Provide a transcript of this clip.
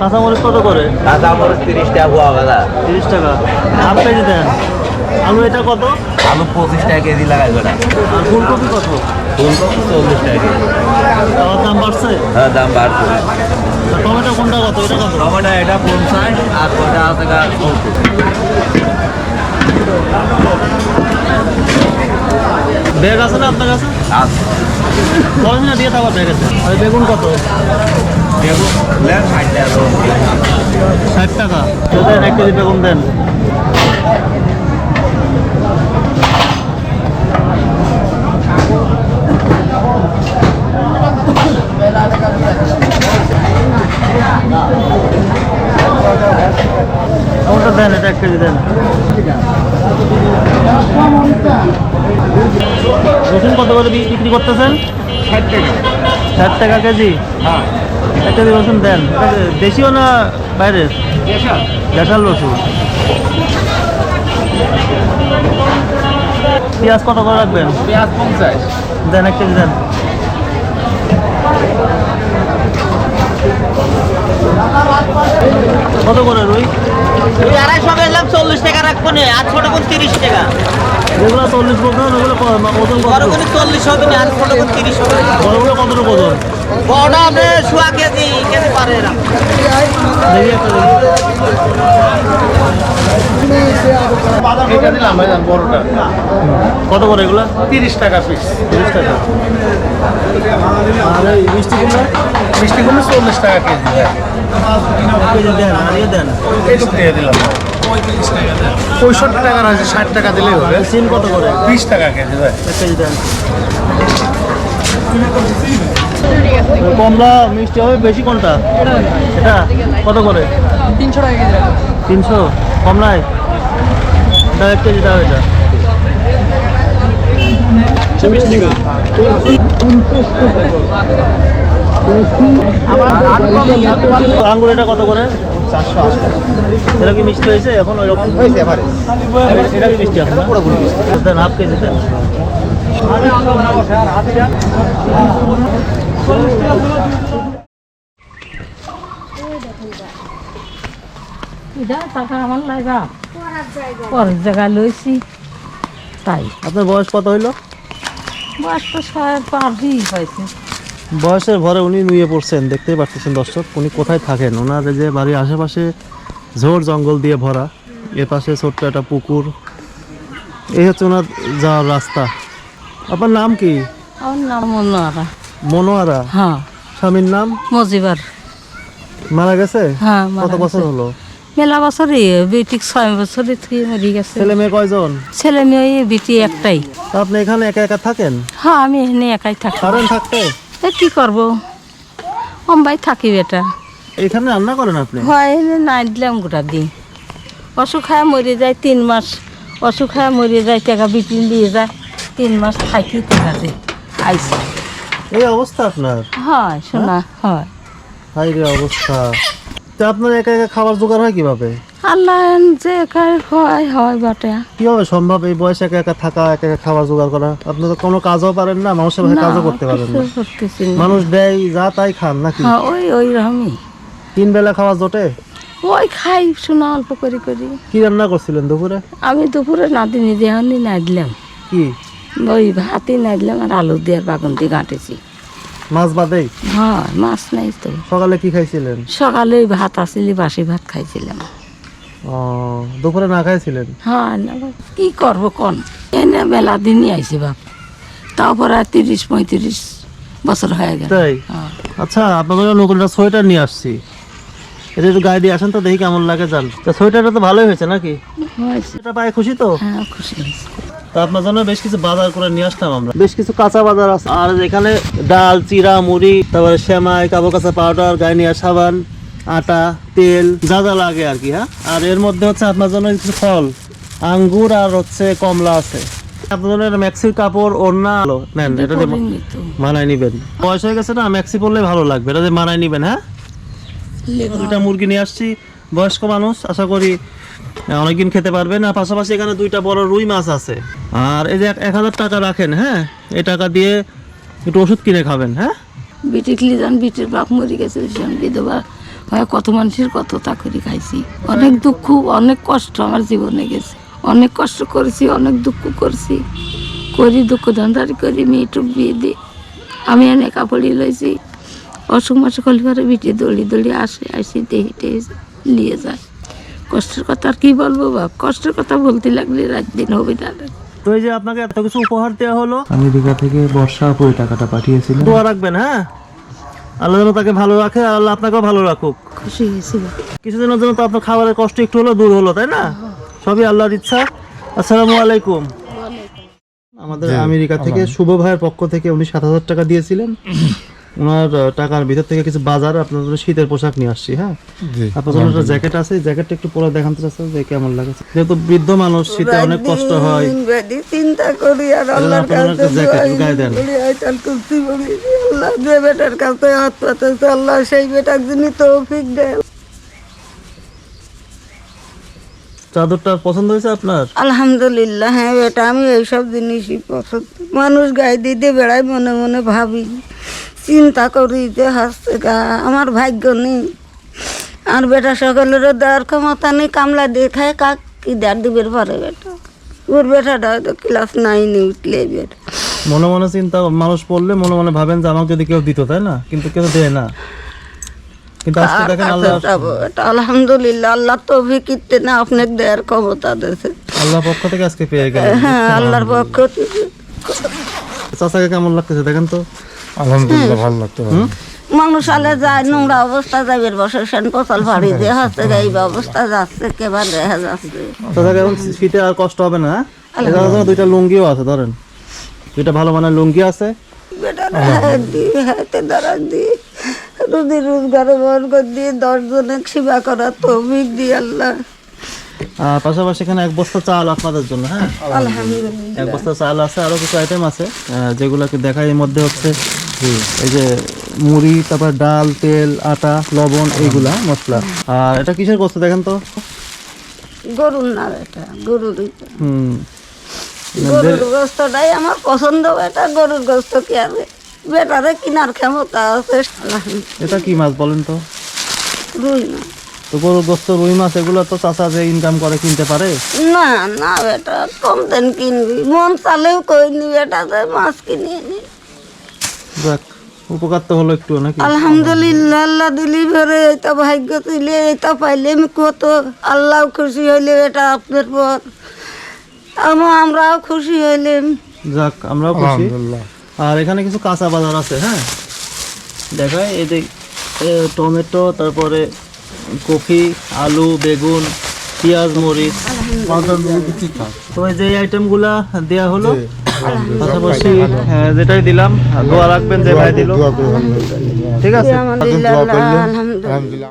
কাঁচামরিচ কত করে? কাঁচা মরিচ তিরিশ টাকা পোয়া গাদা তিরিশ টাকা। হাফ কেজি দেন। আলু এটা কত? আলু পঁচিশ টাকা কেজি লাগাই বেটা। আর ফুলকপি কত? ফুলকপি চল্লিশ টাকা কেজি। দাম বাড়ছে? হ্যাঁ দাম বাড়ছে। টমেটো কোনটা কত? এটা কত? টমেটো এটা পঞ্চাশ আর ওটা আছে ব্যাগ আছে না আপনার কাছে? আছে। দশ মিনিট দিয়ে থাকো ব্যাগ আছে। আর বেগুন কত? ষাট টাকা। দেন এক কেজি বেগুন দেন। কোনটা দেন এটা এক কেজি দেন। রসুন কত করে বিক্রি করতেছেন? ষাট টাকা। ষাট টাকা কেজি? হ্যাঁ। এক কেজি রসুন দেন। দেশীয় না বাইরের? দেশাল। রসুন। পেঁয়াজ কত করে রাখবেন? পেঁয়াজ পঞ্চাশ। দেন এক কেজি দেন। কত করে রুই? ওই আড়াইশো বেচলাম চল্লিশ টাকা রাখব না আর ছোট কোন তিরিশ টাকা। যেগুলো চল্লিশ বলতে ওগুলো ওজন বড় কোন চল্লিশ হবে না আর ছোট কোন তিরিশ হবে। বড়গুলো কতটুকু ওজন? বড় আপনি শোয়া কেজি কেজি পারে দেখি। এটা দিলাম বড়টা। কত করে এগুলো? তিরিশ টাকা পিস তিরিশ টাকা। আর মিষ্টি কুমড়া? মিষ্টি কুমড়ো চল্লিশ টাকা কেজি। দেন আর দেন। এইটুকু দিয়ে দিলাম। পঁয়ষট্টি টাকার আছে ষাট টাকা দিলেই হবে। সিম কত করে? বিশ টাকা কেজি ভাই। এক কেজি দেন। কমলা মিষ্টি হবে বেশি কোনটা? এটা? কত করে? তিনশো টাকা কেজি তিনশো? কমলায় এটা এক কেজি দাও এটা। আঙ্গুর এটা কত করে? এটা কি মিষ্টি হয়েছে? এখন ওই রকম হয়েছে এটা কি মিষ্টি এখন দেন হাফ কেজি দেন। এটা টাকা আমার লাগা। পরের জায়গায় লইছি। তাই। আপনার বয়স কত হইল? বয়স তো বয়সের ভরে উনি নুয়ে পড়ছেন দেখতেই পারতেছেন দর্শক। উনি কোথায় থাকেন? ওনার যে বাড়ির আশেপাশে ঝোড় জঙ্গল দিয়ে ভরা এর পাশে ছোট্ট একটা পুকুর। এই হচ্ছে ওনার যাওয়ার রাস্তা। আপনার নাম কি? আমার নাম মনোয়ারা। মনোয়ারা? হ্যাঁ। স্বামীর নাম? মজিবার। মারা গেছে? হ্যাঁ কত বছর হলো? মেলা বছরই বেটিক ছয় বছরে থেকে মরে গেছে। ছেলে মেয়ে কয়জন? ছেলে মেয়ে বেটি একটাই। তা আপনি এখানে একা একা থাকেন? হ্যাঁ আমি এখানে একাই থাকি। পারেন থাকতে? এ কি করব? অম্বাই থাকি বেটা। এখানে রান্না করেন আপনি? হয় এনে নাই দিলাম গোটা দিন অসুখ খায় মরে যায় তিন মাস। অসুখ খায় মরে যায় টাকা বিটি দিয়ে যায়। তিন মাস থাকি টাকা দিয়ে আইসি। এই অবস্থা আপনার? হয় শোনা হয়? হাই রে অবস্থা। তা আপনার একা একা খাবার জোগাড় হয় কীভাবে? আল্লাহ যে কার হয় হয় বটে। কীভাবে সম্ভব এই বয়সে একা একা থাকা একা একা খাবার জোগাড় করা? আপনি তো কোনো কাজও পারেন না মানুষের ভাষায় কাজও করতে পারেন না। করতেছি না। মানুষ দেয় যা তাই খান নাকি? হ্যাঁ ওই ওই রকমই। তিন বেলা খাওয়া জোটে? ওই খাই শোনা অল্প করে করি। কি রান্না করছিলেন দুপুরে? আমি দুপুরে নাদিনি দেহানি না দিলাম কি? ওই ভাতই না দিলাম আর আলু দিয়ে বাগুন দিয়ে গাঁটেছি মাছ বাদেই? হ্যাঁ মাছ নাই তো। সকালে কি খাইছিলেন? সকালে ওই ভাত আসিলি বাসি ভাত খাইছিলাম। ও দুপুরে না খাইছিলেন? হ্যাঁ না কি করব কোন? এনে মেলা দিনই আইছি বাপ। তারপরে তিরিশ পঁয়ত্রিশ বছর হয়ে গেল। তাই। আচ্ছা আপনাদের নতুন একটা সোয়েটার নিয়ে আসছি। এটা একটু গায়ে দিয়ে আসেন তো দেখি কেমন লাগে যান। তা সোয়েটারটা তো ভালোই হয়েছে নাকি? হয়েছে। এটা পায়ে খুশি তো? হ্যাঁ খুশি হয়েছে। তা আপনার জন্য বেশ কিছু বাজার করে নিয়ে আসলাম আমরা। বেশ কিছু কাঁচা বাজার আছে। আর এখানে ডাল চিরা মুড়ি তারপরে সেমাই কাপড় কাঁচা পাউডার গায়ে নেওয়া সাবান আটা তেল যা যা লাগে আর কি হ্যাঁ? আর এর মধ্যে হচ্ছে আপনার জন্য কিছু ফল আঙ্গুর আর হচ্ছে কমলা আছে। আপনার জন্য ম্যাক্সির কাপড় ওড়না আলো নেন এটা মানায় নিবেন। বয়স হয়ে গেছে না ম্যাক্সি পরলে ভালো লাগবে এটা মানায় নিবেন হ্যাঁ? দুইটা মুরগি নিয়ে আসছি বয়স্ক মানুষ আশা করি অনেকদিন খেতে পারবেন আর পাশাপাশি এখানে দুইটা বড় রুই মাছ আছে। আর এই যে এক- হাজার টাকা রাখেন হ্যাঁ? এই টাকা দিয়ে একটু ওষুধ কিনে খাবেন হ্যাঁ? বিটি ক্লিজান, বিটির বাপ মরে গেছে বিধবা। হয়, কত মানুষের কত তা করে খাইছি। অনেক দুঃখ, অনেক কষ্ট আমার জীবনে গেছে। অনেক কষ্ট করেছি, অনেক দুঃখ করছি। করি দুঃখ ধন্দারি করি, মেয়েটুক বিয়ে দিই আমি এনে কাপড়ি লইছি। অসুখ মাসুখ হলে পরে বিটে দৌড়ি দৌড়ি আসে, আসি, দেহি টেহি নিয়ে যায়। কষ্টের কথা আর কি বলব বাপ? কষ্টের কথা বলতে লাগলে রাত দিন হবে না। তো এই যে আপনাকে এত কিছু উপহার দেওয়া হলো? আমেরিকা থেকে বর্ষা আপু এই টাকাটা পাঠিয়েছিলেন। দোয়া রাখবেন হ্যাঁ? আল্লাহ যেন তাকে ভালো রাখে আর আল্লাহ আপনাকেও ভালো রাখুক। খুশি হয়েছি কিছুদিনের জন্য তো আপনার খাবারের কষ্ট একটু হলো দূর হলো তাই না? সবই আল্লাহর ইচ্ছা। আসসালামু আলাইকুম। আমাদের আমেরিকা থেকে শুভ ভাইয়ের পক্ষ থেকে উনি সাত হাজার টাকা দিয়েছিলেন। ওনার টাকার ভিতর থেকে কিছু বাজার আপনার জন্য শীতের পোশাক নিয়ে আসছি হ্যাঁ? আপনার জন্য একটা জ্যাকেট আছে জ্যাকেটটা একটু পরে দেখান তো চাচ্ছেন যে কেমন লাগে যেহেতু বৃদ্ধ মানুষ শীতে অনেক কষ্ট হয়। চিন্তা করি আর আল্লাহর কাছে জ্যাকেট গায়ে দেন। আল্লাহ যে বেটার কাছে হাত পাতেছে আল্লাহ সেই বেটার জন্য তৌফিক দেয় চাদরটা পছন্দ হয়েছে আপনার? আলহামদুলিল্লাহ হ্যাঁ বেটা আমি এইসব জিনিসই পছন্দ মানুষ গায়ে দিতে বেড়াই মনে মনে ভাবি। চিন্তা করি যে হাসছে গা আমার ভাগ্য নেই। আর বেটা সকলেরও দেওয়ার ক্ষমতা নেই কামলা দিয়ে খায় কাক কি দেড় দিবের পরে বেটা? ওর বেটাটা হয়তো ক্লাস নাইনে উঠলে বেটা। মনে মনে চিন্তা মানুষ পড়লে মনে মনে ভাবেন যে আমাকে যদি কেউ দিত তাই না? কিন্তু কেউ দেয় না। কিন্তু আজকে দেখেন আল্লাহ এটা আলহামদুলিল্লাহ আল্লাহ তো অভিকৃত না আপনাকে দেওয়ার ক্ষমতা দিয়েছে। আল্লাহ পক্ষ থেকে আজকে পেয়ে গেল হ্যাঁ আল্লাহর পক্ষ থেকে। চাচাকে কেমন লাগতেছে দেখেন তো? আলহামদুলিল্লাহ ভালো লাগতো মানুষ আলে যায় নোংরা অবস্থা যাবে বসে সেন পচল ভাড়ি দিয়ে হচ্ছে এই অবস্থা যাচ্ছে কেবার দেখা যাচ্ছে। এখন শীতে আর কষ্ট হবে না হ্যাঁ? দুইটা লুঙ্গিও আছে ধরেন। দুইটা ভালো মানের লুঙ্গি আছে। দিয়ে রোজগারে দিয়ে দশ জনের সেবা করা তৌফিক দিয়ে আল্লাহ। আর পাশাপাশি এখানে এক বস্তা চাল আপনাদের জন্য হ্যাঁ? এক বস্তা চাল আছে আরও কিছু আইটেম আছে যেগুলোকে দেখাই এর মধ্যে হচ্ছে এই যে মুড়ি তারপর ডাল তেল আটা লবণ এইগুলা মশলা। আর এটা কিসের বস্তা দেখেন তো? গরুর না বেটা গরুর হুম। গরুর গোস্তটাই আমার পছন্দ বেটা গরুর গোস্ত কি আছে বেটারে কিনার ক্ষমতা আছে? এটা কি মাছ বলেন তো? রুই না তো গরু গোস্ত রুই মাছ এগুলো তো চাষা যে ইনকাম করে কিনতে পারে? না না বেটা কম দেন কিনবি। মন চালেও কইনি বেটা যে মাছ কিনে নি। যাক উপকার তো হলো একটু নাকি? আলহামদুলিল্লাহ আল্লাহ দিলি ভরে এইটা ভাগ্য তুলে এইটা পাইলে আমি কত আল্লাহ খুশি হইলে এটা আপনার পর। আমা আমরাও খুশি হইলাম। যাক আমরাও খুশি। আলহামদুলিল্লাহ। আর এখানে কিছু কাঁচা বাজার আছে হ্যাঁ? দেখায় এই টমেটো তারপরে কফি আলু বেগুন পেঁয়াজ মরিচ। তো এই যে আইটেমগুলা দেয়া হলো পাশাপাশি হ্যাঁ, যেটাই দিলাম দোয়া রাখবেন যে ভাই দিল। ঠিক আছে? আলহামদুলিল্লাহ।